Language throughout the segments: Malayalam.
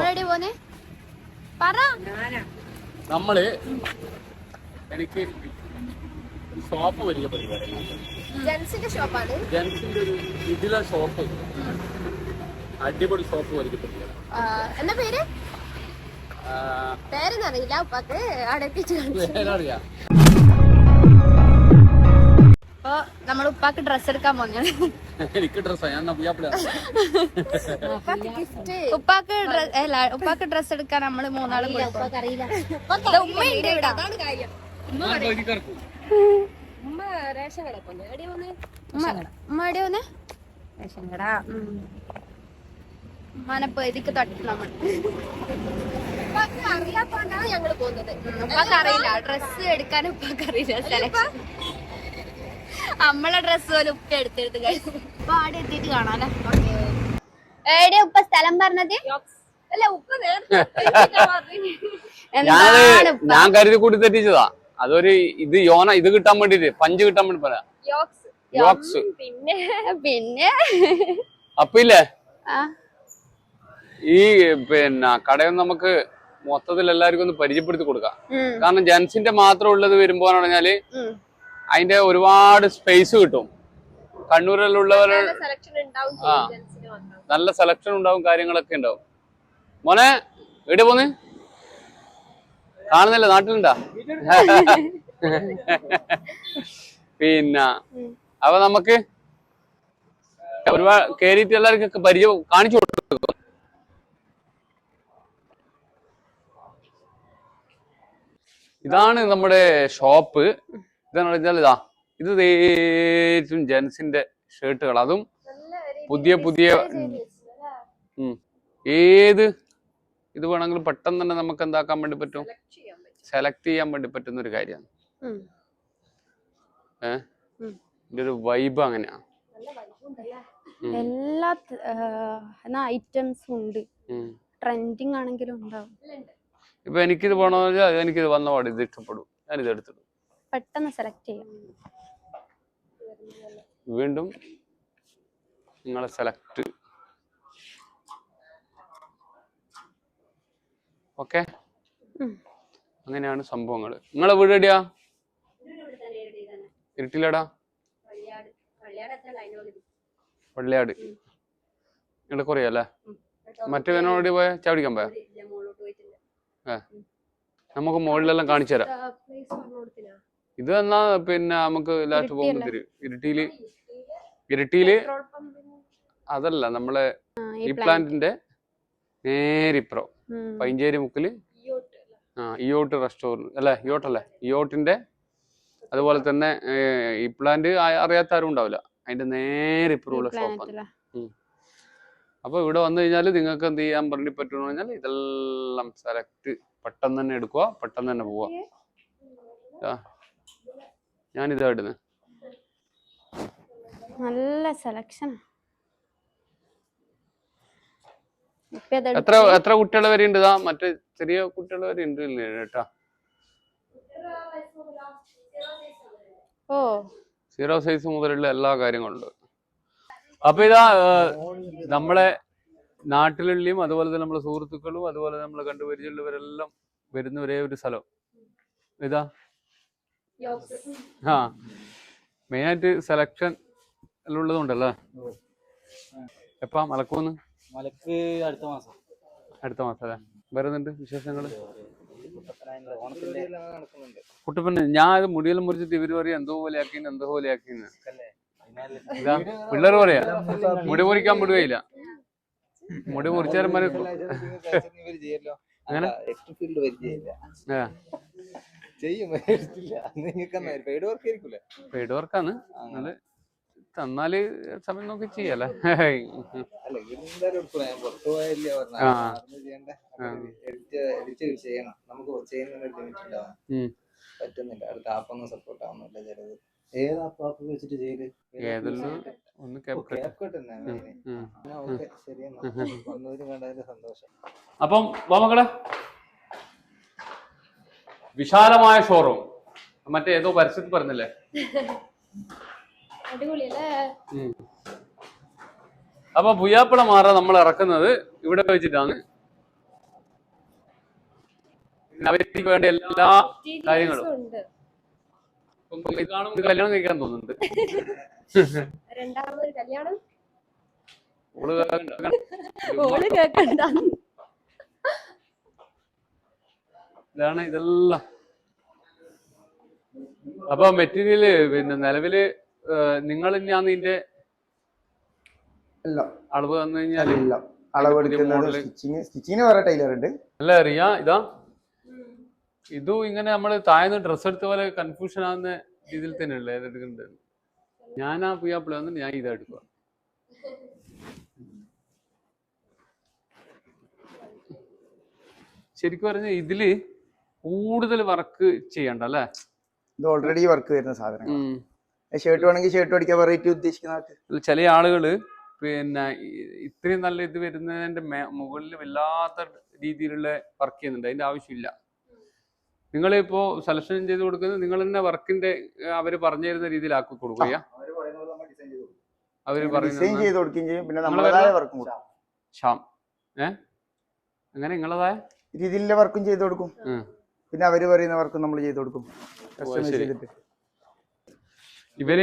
നമ്മളെവിടെ പോന്നെ പറ. നമ്മൾ എനിക്ക് ഷോപ്പ് വലിയ പരിപാടി ജെൻസിന്റെ ഷോപ്പാണ്. ജെൻസിന്റെ ഒരു ഇതിലെ ഷോപ്പ്. അടിപൊളി ഷോപ്പ് വലിയ എന്താ പേര്? പേരെന്നറിയില്ല അറിയില്ല ഉപ്പാക്ക് അടപ്പിച്ച് പേരറിയാം. അപ്പൊ നമ്മൾ ഉപ്പാക്ക് ഡ്രസ് എടുക്കാൻ പോന്നെ എനിക്ക് ഡ്രസ്സാ ഞാൻ ഉപ്പാക്ക് ഡ്ര- അല്ല ഉപ്പാക്ക് ഡ്രസ് എടുക്കാൻ നമ്മൾ മൂന്നാളും കൂടി ഉമ്മയുണ്ട് ഇവിടെ. ഉമ്മ ഉമ്മ എവിടെ പോന്നെ. ഉമ്മാനെ പേതിക്ക് തട്ടി നമ്മൾ. ഉപ്പാക്ക് അറിയില്ല. ഡ്രസ് എടുക്കാൻ ഉപ്പാക്ക് അറിയില്ല സെലക്ഷൻ നമ്മളെ ഡ്രസ് പോലും ഉപ്പ എടുത്തെടുത്ത് കഴിച്ചു എത്തിയിട്ട് കാണാല്ലേ എവിടെ ഉപ്പ സ്ഥലം പറഞ്ഞത്? അല്ല ഉപ്പ് ഞാൻ കരുതി കൂട്ടി തെറ്റിച്ചതാ. അതൊരു ഇത് യോന ഇത് കിട്ടാൻ വേണ്ടിട്ട് പഞ്ച് കിട്ടാൻ വേണ്ടി പറയാം. യോക്സ് പിന്നെ പിന്നെ. അപ്പില്ലേ? ആ. ഈ പിന്നെ കടയൊന്നും നമുക്ക് മൊത്തത്തിൽ എല്ലാവർക്കും ഒന്ന് പരിചയപ്പെടുത്തി കൊടുക്കാം. കാരണം ജെൻസിന്റെ മാത്രം ഉള്ളത് വരുമ്പോ പറഞ്ഞാൽ. അതിന്റെ ഒരുപാട് സ്പേസ് കിട്ടും. കണ്ണൂരിലുള്ളവർ ആ. നല്ല സെലക്ഷൻ ഉണ്ടാവും കാര്യങ്ങളൊക്കെ ഉണ്ടാവും. മോനെ എവിടെ പോന്ന്? കാണുന്നില്ല നാട്ടിലുണ്ടാ? പിന്നെ അപ്പൊ നമുക്ക് ഒരുപാട് കേറിയിട്ട് എല്ലാവർക്കും പരിചയം കാണിച്ചു കൊടുക്കും. ഇതാണ് നമ്മുടെ ഷോപ്പ്. പറഞ്ഞാൽ ഇതാ. ഇത് തേച്ചും ജെൻസിന്റെ ഷർട്ടുകൾ അതും പുതിയ പുതിയ ഉം. ഏത് ഇത് വേണമെങ്കിലും പെട്ടെന്ന് തന്നെ നമുക്ക് എന്താക്കാൻ വേണ്ടി പറ്റും? സെലക്ട് ചെയ്യാൻ വേണ്ടി പറ്റുന്ന ഒരു കാര്യമാണ്. ഏഹ്. ഇതിന്റെ ഒരു വൈബ് അങ്ങനെയാ. എല്ലാ ഐറ്റംസും ഉണ്ട്. ട്രെൻഡിങ് ആണെങ്കിലും ഉണ്ടാവും. ഇപ്പൊ എനിക്കിത് പോണെന്ന് വെച്ചാൽ എനിക്കിത് വന്ന പാട് ഇത് ഇഷ്ടപ്പെടും. ഞാനിത് എടുത്തിടും. പെട്ടെന്ന് സെലക്ട് ചെയ്യാം. വീണ്ടും നിങ്ങളെ സെലക്ട് ഓക്കെ അങ്ങനെയാണ് സംഭവങ്ങൾ നിങ്ങളെ വീട് എടിയാ ഇരുട്ടിലടാ? പള്ളിയാട് നിങ്ങളുടെ കുറേ അല്ലേ? മറ്റേ വേനോട് പോയ? ചാടിക്കാൻ പോയാ? നമുക്ക് മുകളിലെല്ലാം കാണിച്ചു തരാം. ഇത് എന്നാ പിന്നെ നമുക്ക് ലാസ്റ്റ് പോകുമ്പോൾ തരും ഇരിട്ടിയിൽ ഇരിട്ടിയിൽ അതല്ല നമ്മളെ ഈ പ്ലാന്റിന്റെ നേരിപ്പുറം ഉം. പൈഞ്ചേരി മുക്കിൽ. ആ ഇയോട്ട് റെസ്റ്റോറന്റ് അല്ലേ ഇയോട്ടല്ലേ ഇയോട്ടിന്റെ അതുപോലെ തന്നെ ഈ പ്ലാന്റ് അറിയാത്ത ആരും ഉണ്ടാവില്ല. അതിന്റെ നേരിപ്പുറമുള്ള ഷോപ്പാണ് പ്ലാനറ്റിലാ. അപ്പൊ ഇവിടെ വന്നു കഴിഞ്ഞാൽ നിങ്ങൾക്ക് എന്ത് ചെയ്യാൻ പറഞ്ഞു പറ്റുമെന്ന് പറഞ്ഞാൽ ഇതെല്ലാം സെലക്ട് പെട്ടെന്ന് തന്നെ എടുക്കുക പെട്ടെന്ന് തന്നെ പോവാ ഞാനിതാ ഇടുന്നത് നല്ല സെലക്ഷൻ എത്ര എത്ര കുട്ടികൾ വരെ ഉണ്ട് ഇതാ? മറ്റേ ചെറിയ കുട്ടികൾ വരെ ഉണ്ട് കേട്ടാ ഓ. സീറോ സൈസ് മുതലുള്ള എല്ലാ കാര്യങ്ങളും ഉണ്ട്. അപ്പൊ ഇതാ നമ്മളെ നാട്ടിലുള്ളിയും അതുപോലെ തന്നെ നമ്മളെ സുഹൃത്തുക്കളും അതുപോലെ നമ്മളെ കണ്ടുപരിചയമുള്ളവരെല്ലാം വരുന്ന ഒരേ ഒരു സ്ഥലം. ഇതാ ആ. മെയിനായിട്ട് സെലക്ഷൻ എല്ലാം ഉള്ളതുണ്ടല്ലേ എപ്പാ? മലക്കൂന്ന്? മലക്ക് അടുത്ത മാസം. അടുത്ത മാസം അല്ലേ? വരുന്നുണ്ട് വിശേഷങ്ങൾ കുട്ടിപ്പന്നെ ഞാൻ ഇത് മുടിയെല്ലാം മുറിച്ചിട്ട് ഇവർ പറയും എന്തോ പോലെ ആക്കിന്ന് എന്തോ പോലെ ആക്കിന്ന്. ഇതാ പിള്ളേർ പറയാ മുടി മുറിക്കാൻ വിടുകയില്ല. മുടി മുറിച്ചാലും അങ്ങനെ? ചെയ്യും. എടുത്തില്ല നിങ്ങൾക്ക് പെയ്ഡ് വർക്ക് ആയിരിക്കൂലേ പെയ്ഡ് വർക്കാണ് എന്നാൽ തന്നാൽ സമയം നോക്കി ചെയ്യല്ലേ അപ്പം. പറ്റുന്നില്ല. അടുത്ത ആപ്പൊന്നും സപ്പോർട്ട് ആവുന്നില്ല ചിലത്. ഏത് ആപ്പ് ആപ്പ് വെച്ചിട്ട് ചെയ്ത് ഏതെല്ലാം? ഒന്ന് കേപ്പ് കട്ട്. ക്യാപ്കട്ട് തന്നെ മെയിൻ ഉം. ഓക്കെ ശരി എന്നാ വന്നതിന് കണ്ടതിന് സന്തോഷം അപ്പം വാ മക്കളെ വിശാലമായ ഷോറൂം മറ്റേ ഏതോ പരസ്യത്തിൽ പറഞ്ഞില്ലേ. അപ്പൊ പുയ്യാപ്പിള മാറ നമ്മൾ ഇറക്കുന്നത് ഇവിടെ വെച്ചിട്ടാണ്. അവർക്ക് വേണ്ട എല്ലാ കാര്യങ്ങളും. കല്യാണം കഴിക്കാൻ തോന്നുന്നുണ്ട്. കല്യാണം? ഓൾ കേക്കണ്ട. ഇതാണ് ഇതെല്ലാം. അപ്പൊ മെറ്റീരിയൽ പിന്നെ നിലവിൽ നിങ്ങൾ തന്നെയാണ് ഇതിന്റെ എല്ലാം. അളവ് തന്നു കഴിഞ്ഞാൽ സ്റ്റിച്ചിങ്ങിന് വേറെ ടൈലർ ഉണ്ട്. അല്ല അറിയാ ഇതാ. ഇതും ഇങ്ങനെ നമ്മൾ താഴ്ന്ന് ഡ്രസ്സ് എടുത്ത പോലെ കൺഫ്യൂഷൻ ആവുന്ന രീതിയിൽ തന്നെയല്ലേ ഉള്ളത് ഞാൻ ആ പുയ്യാപ്പിള വന്നിട്ട് ഞാൻ ഇതാ എടുക്കുക ശരിക്കും പറഞ്ഞ ഇതിൽ കൂടുതൽ വർക്ക് ചെയ്യണ്ട അല്ലേ? ഇത് ഓൾറെഡി വർക്ക് വരുന്ന സാധനങ്ങൾ. ഷർട്ട് വേണമെങ്കിൽ ഷർട്ട് അടിക്കാൻ വെറൈറ്റി ഉദ്ദേശിക്കുന്ന ചില ആളുകൾ പിന്നെ ഇത്രയും നല്ല ഇത് വരുന്നതിന്റെ മുകളിൽ വല്ലാത്ത രീതിയിലുള്ള വർക്ക് ചെയ്യുന്നുണ്ട്. അതിന്റെ ആവശ്യമില്ല. നിങ്ങളിപ്പോ സെലക്ഷൻ ചെയ്ത് കൊടുക്കുന്നത് നിങ്ങൾ തന്നെ വർക്കിന്റെ അവർ പറഞ്ഞു തരുന്ന രീതിയിലാക്കി കൊടുക്കുക അവർ ഡിസൈൻ പറയുന്ന ചെയ്ത് കൊടുക്കുകയും ചെയ്യും. പിന്നെ നിങ്ങൾ നമ്മളതായ വർക്കും കൊടുക്കും. ഷാം ഏ അങ്ങനെ നിങ്ങളതായ? രീതിയിലെ വർക്കും ചെയ്ത് കൊടുക്കും. പിന്നെ അവർ പറയുന്ന വർക്ക് നമ്മൾ ചെയ്ത് കൊടുക്കും. കസ്റ്റമൈസ് ചെയ്തിട്ട്. ഇവർ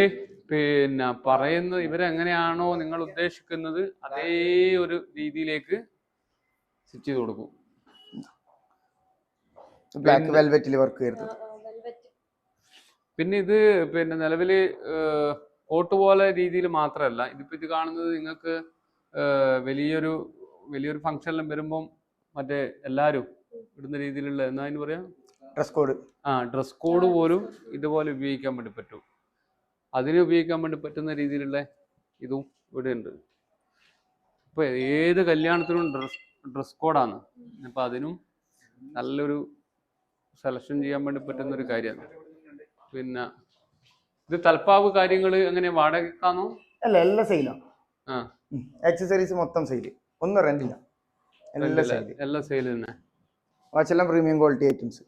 പിന്നെ പറയുന്നത് ഇവരെങ്ങനെയാണോ നിങ്ങൾ ഉദ്ദേശിക്കുന്നത് അതേ ഒരു രീതിയിലേക്ക് സ്റ്റിച്ച് ചെയ്ത് കൊടുക്കും. ബ്ലാക്ക് വെൽവെറ്റിൽ വർക്ക് വരുന്നത് പിന്നെ ഇത് പിന്നെ നിലവിൽ ഏഹ്, കോട്ട് പോലെ രീതിയിൽ മാത്രമല്ല ഇതിപ്പോ ഇത് കാണുന്നത് നിങ്ങൾക്ക് വലിയൊരു വലിയൊരു ഫംഗ്ഷനിലും വരുമ്പം മറ്റേ എല്ലാരും ഇടുന്ന രീതിയിലുള്ള എന്നാ അതിന് പറയാ? ഡ്രസ് കോഡ് ആ ഡ്രസ് കോഡ് പോലും ഇതുപോലെ ഉപയോഗിക്കാൻ വേണ്ടി പറ്റും. അതിനെ ഉപയോഗിക്കാൻ വേണ്ടി പറ്റുന്ന രീതിയിലുള്ള ഇതും ഇവിടെ ഉണ്ട്. ഇപ്പൊ ഏത് കല്യാണത്തിനും ഡ്രസ് ഡ്രസ് കോഡാണ് അപ്പൊ അതിനും നല്ലൊരു സെലക്ഷൻ ചെയ്യാൻ വേണ്ടി പറ്റുന്ന ഒരു കാര്യമാണ്. പിന്നെ ഇത് തലപ്പാവ് കാര്യങ്ങൾ എങ്ങനെ വാടകക്കാണോ അല്ല എല്ലാം സെയിലാണ് ആ. ആക്സസറീസ് മൊത്തം സെയിൽ ഒന്നും റെന്റില്ല എല്ലാം സെയിൽ എല്ലാം സെയിൽ തന്നെ. വാച്ചെല്ലാം പ്രീമിയം ക്വാളിറ്റി ഐറ്റംസ്.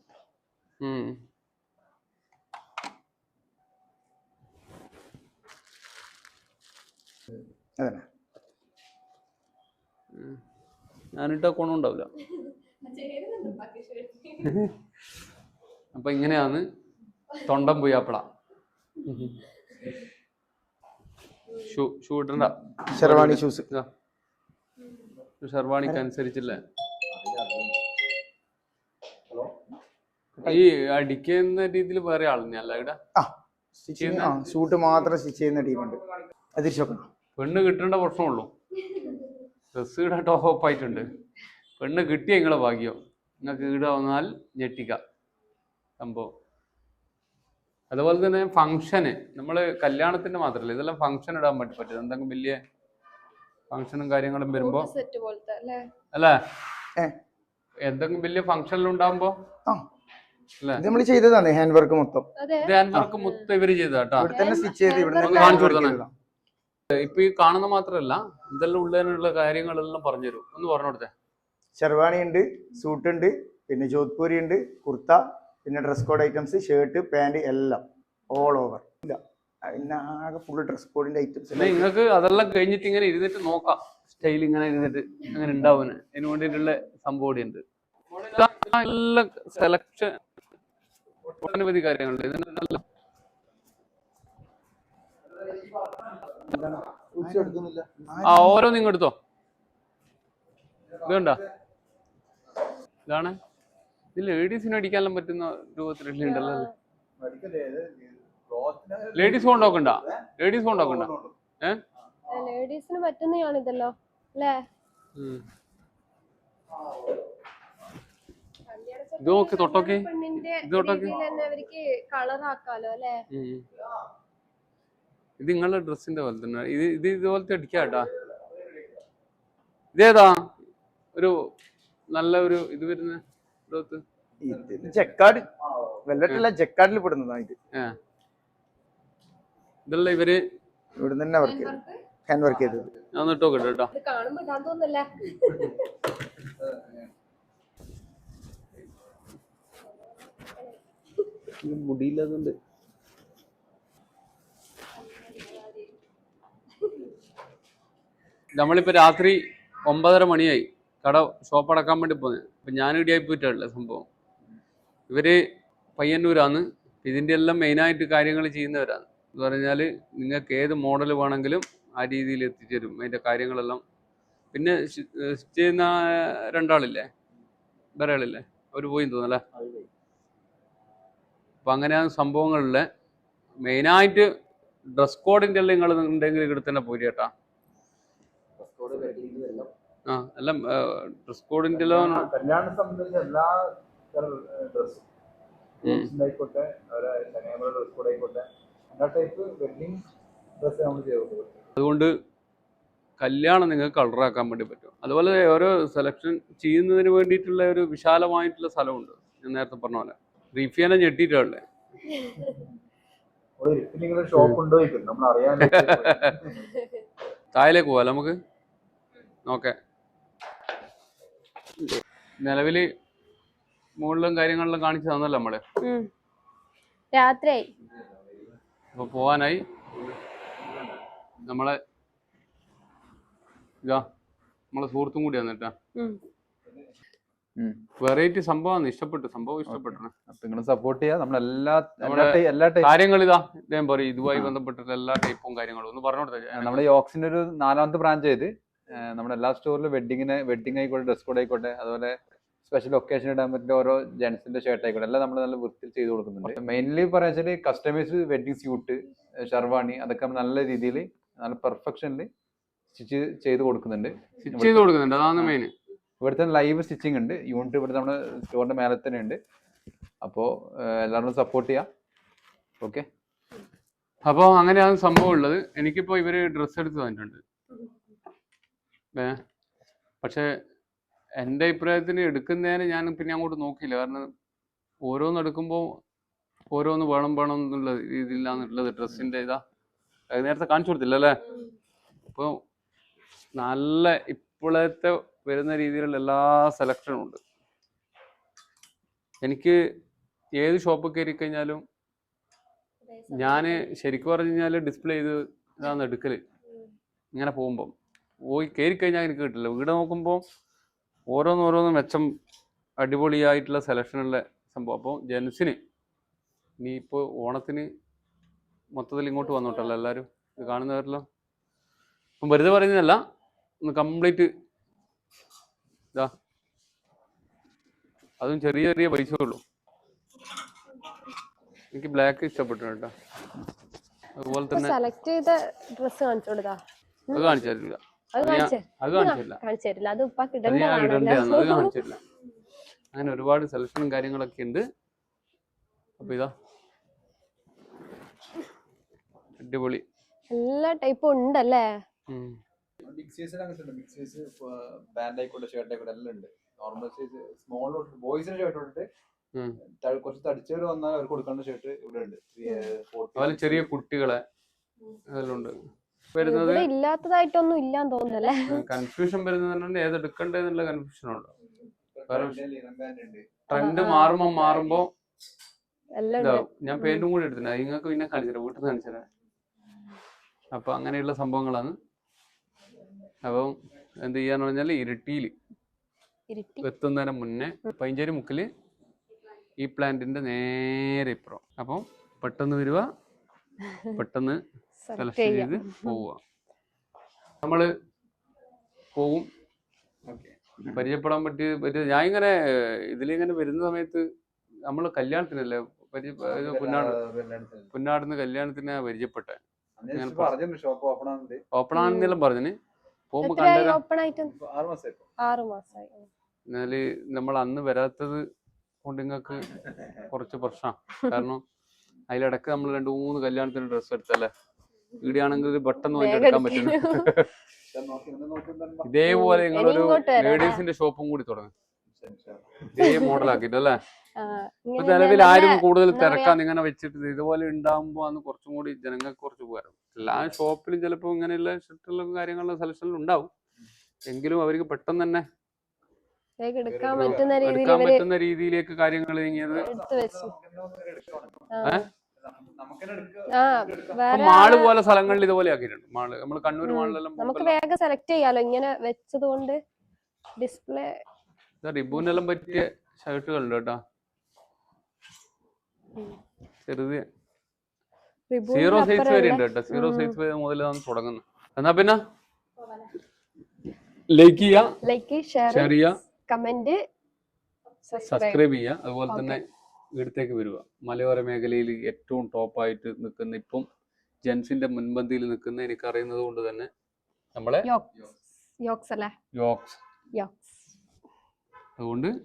അതന്നെ. ഞാനിട്ട ഗുണമുണ്ടാവില്ല അപ്പൊ ഇങ്ങനെയാണ് തൊണ്ടം പുയ്യാപ്പള. ഷൂ ഷൂ ഇട്ടണ്ട ഷെർവാണി ഷൂസ്. ഷെർവാണിക്ക് അനുസരിച്ചില്ലേ? ഈ അടിക്കുന്ന രീതിയിൽ വേറെ ആളുണ്ട് ഇവിടെ ആ സൂട്ട് മാത്രം സ്റ്റിച്ച് ചെയ്യുന്ന ടീമുണ്ട്. അത് തിരിച്ചോക്കണം പെണ്ണ് കിട്ടേണ്ട പ്രശ്നമുള്ളൂ. ഡ്രസ് ഇടാൻ ടോപ്പ് ആയിട്ടുണ്ട്. പെണ്ണ് കിട്ടിയ നിങ്ങളെ ഭാഗ്യം. നിങ്ങൾക്ക് ഇവിടെ വന്നാൽ ഞെട്ടിക്ക. സംഭവം. അതുപോലെ തന്നെ ഫംഗ്ഷന് നമ്മൾ കല്യാണത്തിന്റെ മാത്രമല്ല ഇതെല്ലാം ഫംഗ്ഷൻ ഇടാൻ പറ്റി പറ്റും എന്തെങ്കിലും വലിയ ഫംഗ്ഷനും കാര്യങ്ങളും വരുമ്പോ അല്ലേ? അല്ലേ? എന്തെങ്കിലും വലിയ ഫംഗ്ഷനിലുണ്ടാകുമ്പോ ആ. അല്ലേ ഇത് നമ്മൾ ചെയ്തതാണ് ഹാൻഡ് വർക്ക് മൊത്തം. അതെ. ഇത് വർക്ക് മൊത്തം ഇവർ ചെയ്താട്ടോ ഇവിടെ തന്നെ സ്റ്റിച്ച് ചെയ്ത് ഇവിടെ ഒന്ന് കാണിച്ചു. ഇപ്പൊ ഈ കാണുന്ന മാത്രല്ല ഇതെല്ലാം ഉള്ളതിനുള്ള കാര്യങ്ങളെല്ലാം പറഞ്ഞുതരും. ഒന്ന് പറഞ്ഞു കൊടുത്തേ. ഷെർവാണി ഉണ്ട് സൂട്ട് ഉണ്ട് പിന്നെ ജോധ്പൂരി ഉണ്ട് കുർത്ത പിന്നെ dress code items shirt pant എല്ലാം ഓൾ ഓവർ ഇല്ല പിന്നെ ആകെ ഫുൾ ഡ്രസ് കോഡിന്റെ ഐറ്റംസ് നിങ്ങൾക്ക് അതെല്ലാം കഴിഞ്ഞിട്ട് ഇങ്ങനെ ഇരുന്നിട്ട് നോക്കാം. സ്റ്റൈൽ ഇങ്ങനെ ഇരുന്നിട്ട് അങ്ങനെ ഉണ്ടാവുന്നത് അതിന് വേണ്ടിയിട്ടുള്ള സംഭവം ഉണ്ട്. നല്ല സെലക്ഷൻ ഒട്ടനവധി കാര്യങ്ങളുണ്ട്. ഇതിന് നല്ല ആ ഓരോ നിങ്ങൾ എടുത്തോ. ഇത് ഇതാണ്. ഇത് ലേഡീസിന് അടിക്കാനും പറ്റുന്ന രൂപത്തിലുണ്ടല്ലോ ലേഡീസ് കൊണ്ടോക്കണ്ട ലേഡീസ് കൊണ്ടോക്കണ്ട ഏ? ലേഡീസിന് പറ്റുന്നതാണ് ഇതല്ലോ അല്ലേ? ഇത് നോക്കി തൊട്ടോക്കെ. രീതിയിൽ തന്നെ അവർക്ക് കളർ ആക്കാലോ അല്ലേ? ഇത് നിങ്ങളുടെ ഡ്രസ്സിന്റെ പോലെ തന്നെ. ഇത് ഇത് ഇതുപോലത്തെ അടിക്കാട്ടാ ഇതേതാ? ഒരു നല്ല ഒരു ഇത് വരുന്ന ഇടത്ത് ഇത് വെല്ലറ്റല്ല ഇതല്ല ഇവർ? ഇവിടെ തന്നെ വർക്ക് ഹാൻഡ് വർക്ക് ചെയ്തത്. ഞാൻ ഇട്ടോ കേട്ടോ. ഇത് കാണുമ്പോ ഇടാൻ മുടിയില്ലാതുണ്ട് നമ്മളിപ്പോ രാത്രി ഒമ്പതര മണിയായി. കട ഷോപ്പ് അടക്കാൻ വേണ്ടി പോന്നെ. അപ്പൊ ഞാൻ ഇടിയായി പോയിട്ടുള്ള സംഭവം. ഇവർ പയ്യന്നൂരാണ്. ഇതിന്റെ എല്ലാം മെയിനായിട്ട് കാര്യങ്ങൾ ചെയ്യുന്നവരാണ്. എന്ന് പറഞ്ഞാൽ നിങ്ങൾക്ക് ഏത് മോഡൽ വേണമെങ്കിലും ആ രീതിയിൽ എത്തിച്ചേരും അതിന്റെ കാര്യങ്ങളെല്ലാം. പിന്നെ ചെയ്യുന്ന രണ്ടാളില്ലേ? വേറെ ആളില്ലേ? അവർ പോയി തോന്നല്ലേ അപ്പം അങ്ങനെ സംഭവങ്ങളിൽ മെയിനായിട്ട് ഡ്രസ് കോഡിന്റെ എല്ലാം നിങ്ങൾ ഉണ്ടെങ്കിൽ ഇവിടെ തന്നെ പോരി കേട്ടാ. ആ എല്ലാം ഡ്രസ് കോഡിന്റെ എല്ലാം കല്യാണം സംബന്ധിച്ച എല്ലാ ഡ്രസ്സും ആയിക്കോട്ടെ ഡ്രസ് കോഡ് ആയിക്കോട്ടെ എല്ലാ ടൈപ്പ് വെഡിങ് ഡ്രസ്സ് നമ്മൾ ചെയ്തു അതുകൊണ്ട് കല്യാണം നിങ്ങൾക്ക് കളറാക്കാൻ വേണ്ടി പറ്റും. അതുപോലെ ഓരോ സെലക്ഷൻ ചെയ്യുന്നതിന് വേണ്ടിയിട്ടുള്ള ഒരു വിശാലമായിട്ടുള്ള സ്ഥലമുണ്ട്. ഞാൻ നേരത്തെ പറഞ്ഞ പോലെ. റീഫിയാനെ ഞെട്ടിട്ടുള്ളേ താഴേക്ക് പോവാം നമുക്ക്? ഓക്കെ നിലവിൽ മുകളിലും കാര്യങ്ങളിലും കാണിച്ചു തന്നല്ലോ നമ്മൾ. രാത്രി രാത്രിയായി. അപ്പൊ പോവാനായി. നമ്മളെ ഇതാ നമ്മളെ സുഹൃത്തും കൂടി വന്നിട്ടാ. വെറൈറ്റി സംഭവമാണ് ഇഷ്ടപ്പെട്ടു. സംഭവം ഇഷ്ടപ്പെട്ടു. നിങ്ങൾ സപ്പോർട്ട് ചെയ്യാം. എല്ലാ കാര്യങ്ങൾ ഇതാ. ഇദ്ദേഹം പറയും. ഇതുമായി ബന്ധപ്പെട്ടിട്ട് എല്ലാ ടൈപ്പും കാര്യങ്ങളും. ഒന്ന് പറഞ്ഞു കൊടുത്തേ നമ്മുടെ യോക്സിന്റെ ഒരു നാലാമത്തെ ബ്രാഞ്ച് ചെയ്ത് ഏഹ് നമ്മുടെ എല്ലാ സ്റ്റോറിലും വെഡിങ്ങിന് വെഡിങ് ആയിക്കോട്ടെ ഡ്രസ് കോഡ് ആയിക്കോട്ടെ അതുപോലെ സ്പെഷ്യൽ ഒക്കേഷൻ ഇടാൻ പറ്റുന്ന ഓരോ ജെൻസിന്റെ ഷർട്ട് ആയിക്കോട്ടെ എല്ലാം നമ്മൾ നല്ല വൃത്തിയിൽ ചെയ്ത് കൊടുക്കുന്നുണ്ട്. മെയിൻലി പറയാ വെച്ചാൽ കസ്റ്റമൈസ് വെഡിങ് സ്യൂട്ട് ഷർവാണി അതൊക്കെ നല്ല രീതിയിൽ നല്ല പെർഫെക്ഷനിൽ സ്റ്റിച്ച് ചെയ്ത് കൊടുക്കുന്നുണ്ട്. സ്റ്റിച്ച് ചെയ്ത് കൊടുക്കുന്നുണ്ട്. അതാണ് മെയിൻ ഇവിടുത്തെ ലൈവ് സ്റ്റിച്ചിങ് ഉണ്ട്. യൂണിറ്റ് ഇവിടെ നമ്മുടെ സ്റ്റോറിന്റെ മേലെ തന്നെ ഉണ്ട്. അപ്പോൾ എല്ലാവരും സപ്പോർട്ട് ചെയ്യാം. ഓക്കെ അപ്പോൾ അങ്ങനെയാണ് സംഭവം ഉള്ളത്. എനിക്കിപ്പോൾ ഇവർ ഡ്രസ്സ് എടുത്ത് തന്നിട്ടുണ്ട്. പക്ഷെ എന്റെ അഭിപ്രായത്തിന് എടുക്കുന്നതിന് ഞാൻ പിന്നെ അങ്ങോട്ട് നോക്കിയില്ല. കാരണം ഓരോന്ന് എടുക്കുമ്പോൾ ഓരോന്ന് വേണം വേണം എന്നുള്ള രീതിയിലാണുള്ളത് ഡ്രസ്സിന്റെ ഇതാ. നേരത്തെ കാണിച്ചു കൊടുത്തില്ല അല്ലേ അപ്പോൾ നല്ല ഇപ്പോഴത്തെ വരുന്ന രീതിയിലുള്ള എല്ലാ സെലക്ഷനും ഉണ്ട്. എനിക്ക് ഏത് ഷോപ്പ് കയറി കഴിഞ്ഞാലും ഞാൻ ശരിക്കും പറഞ്ഞു കഴിഞ്ഞാൽ ഡിസ്പ്ലേ ചെയ്ത് ഇതാണ് എടുക്കൽ. ഇങ്ങനെ പോകുമ്പം. പോയി കയറി കഴിഞ്ഞാൽ എനിക്ക് കിട്ടില്ല. വീട് നോക്കുമ്പോൾ ഓരോന്നോരോന്ന് മെച്ചം അടിപൊളിയായിട്ടുള്ള സെലക്ഷനുള്ള സംഭവം. അപ്പോൾ ജെൻസിന് ഇനിയിപ്പോൾ ഓണത്തിന് മൊത്തത്തിൽ ഇങ്ങോട്ട് വന്നോട്ടല്ലോ എല്ലാവരും ഇത് കാണുന്നവരല്ലോ. അപ്പം വെറുതെ പറയുന്നതല്ല ഒന്ന് കംപ്ലീറ്റ് ഇതാ അതും ചെറിയ ചെറിയ പൈസ ഉള്ളൂ എനിക്ക് ബ്ലാക്ക് ഇഷ്ടപ്പെട്ടു കേട്ടോ. അതുപോലെ തന്നെ സെലക്ട് ചെയ്ത ഡ്രസ് കാണിച്ചു കൊടുത്താ അത് കാണിച്ചു. തരില്ല അത് കാണിച്ചില്ല അത് ഞാൻ അത് കാണിച്ചില്ല അങ്ങനെ ഒരുപാട് സെലക്ഷനും കാര്യങ്ങളൊക്കെ ഉണ്ട്. അപ്പൊ ഇതാ. അടിപൊളി. എല്ലാ ടൈപ്പും ഉണ്ടല്ലേ. ബിഗ് സൈസിൽ അങ്ങനത്തെ ബിഗ് സൈസ് ബാൻഡ് ആയിക്കോട്ടെ ഷർട്ട് ആയിക്കോട്ടെ എല്ലാം ഉണ്ട്. നോർമൽ സൈസ് സ്മോൾ ബോയ്സിന് ഷർട്ട് തൊട്ടിട്ട് കുറച്ച് തടിച്ചവർ വന്നാൽ അവർക്ക് കൊടുക്കേണ്ട ഷർട്ട് ഇവിടെ ഉണ്ട്. അതുപോലെ ചെറിയ കുട്ടികളെ അതിലുണ്ട് ഉണ്ട്. വരുന്നത് ഇല്ലാത്തതായിട്ടൊന്നും ഇല്ലാന്ന് തോന്നുന്നല്ലേ? കൺഫ്യൂഷൻ വരുന്നത് ഏത് എടുക്കണ്ടെന്നുള്ള കൺഫ്യൂഷൻ ഉണ്ട് ഉണ്ട്. ട്രെൻഡ് മാറുമ്പോ മാറുമ്പോ എല്ലാം ഉണ്ട്. ഞാൻ പേരും കൂടി എടുത്തിട്ടുണ്ട്. നിങ്ങൾക്ക് പിന്നെ കാണിച്ചു വീട്ടിൽ നിന്ന് കാണിച്ചു അപ്പൊ അങ്ങനെയുള്ള സംഭവങ്ങളാണ്. അപ്പം എന്ത് ചെയ്യാന്ന് പറഞ്ഞാൽ ഇരിട്ടിയിൽ ഇരുട്ടി. എത്തുന്നതിന് മുന്നേ പൈഞ്ചേരി മുക്കിൽ ഈ പ്ലാന്റിന്റെ നേരെ ഇപ്പുറം. അപ്പം പെട്ടെന്ന് വരുക പെട്ടെന്ന് സെലക്ട് ചെയ്ത് പോവുക. നമ്മൾ പോവും. പരിചയപ്പെടാൻ പറ്റിയ പറ്റിയ ഞാൻ ഇങ്ങനെ ഇതിലിങ്ങനെ വരുന്ന സമയത്ത് നമ്മൾ കല്യാണത്തിനല്ലേ പുന്നാട് പുന്നാടുന്ന് കല്യാണത്തിന് പരിചയപ്പെട്ടെ. പറഞ്ഞു ഷോപ്പ് ഓപ്പൺ ആണെന്നെല്ലാം പറഞ്ഞിന്. ഓപ്പൺ ആയിട്ട്? ആറ് മാസമായി ആറു മാസമായി എന്നാൽ നമ്മൾ അന്ന് വരാത്തത് കൊണ്ട് നിങ്ങൾക്ക് കുറച്ച് പ്രശ്നം. കാരണം അതിലിടക്ക് നമ്മൾ രണ്ടു മൂന്ന് കല്യാണത്തിന് ഡ്രസ്സ് എടുത്തല്ലേ? ഇവിടെയാണെങ്കിൽ പെട്ടെന്ന് വാങ്ങി എടുക്കാൻ പറ്റുന്നു ഇതേപോലെ നിങ്ങളൊരു. ലേഡീസിന്റെ ഷോപ്പും കൂടി തുടങ്ങും. ഇതേ മോഡൽ ആക്കിയിട്ട് അല്ലേ ഇപ്പൊ നിലവിൽ ആരും കൂടുതൽ തിരക്കാന്ന് ഇങ്ങനെ വെച്ചിട്ട് ഇതുപോലെ ഉണ്ടാകുമ്പോ അന്ന് കുറച്ചും കൂടി ജനങ്ങൾക്ക് കുറച്ച് ഉപകാരം. എല്ലാ ഷോപ്പിലും ചിലപ്പോ ഇങ്ങനെയുള്ള ഷർട്ടുകളും കാര്യങ്ങളും സെലക്ഷനിലും ഉണ്ടാവും. എങ്കിലും അവർക്ക് പെട്ടെന്ന് തന്നെ എടുക്കാൻ പറ്റുന്ന രീതിയിലേക്ക് കാര്യങ്ങൾ നീങ്ങിയത്. മാൾ പോലെ സ്ഥലങ്ങളിൽ ഇതുപോലെ ആക്കിയിട്ടുണ്ട്. മാൾ നമ്മൾ കണ്ണൂർ മാളിലെല്ലാം നമുക്ക് വേഗം സെലക്ട് ചെയ്യാലോ ഇങ്ങനെ വെച്ചത് കൊണ്ട് ഡിസ്പ്ലേ റിബൂനെല്ലാം പറ്റിയ ഷർട്ടുകളുണ്ട് കേട്ടോ. ചെറുത്. സീറോ സൈസ് വരെ ഉണ്ട് കേട്ടോ. സീറോ. സൈസ് മുതൽ തുടങ്ങുന്നത് എന്നാ പിന്നെ? ലൈക്ക് ചെയ്യുക ലൈക്ക് ഷെയർ ചെയ്യുക കമന്റ് സബ്സ്ക്രൈബ് ചെയ്യുക അതുപോലെ തന്നെ ഇവിടത്തേക്ക് വരിക. മലയോര മേഖലയിൽ ഏറ്റവും ടോപ്പായിട്ട് നിൽക്കുന്ന ഇപ്പം ജെൻസിന്റെ മുൻപന്തിയിൽ നിൽക്കുന്ന എനിക്ക് അറിയുന്നത് കൊണ്ട് തന്നെ നമ്മളെ യോക്സ് യോക്സ് അല്ലേ? യോക്സ് യോക്സ് അതുകൊണ്ട്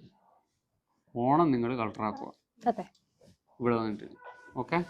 ഓണം നിങ്ങൾ കളറാക്കുക. അതെ. ഇവിടെ വന്നിട്ട്. ഓക്കെ?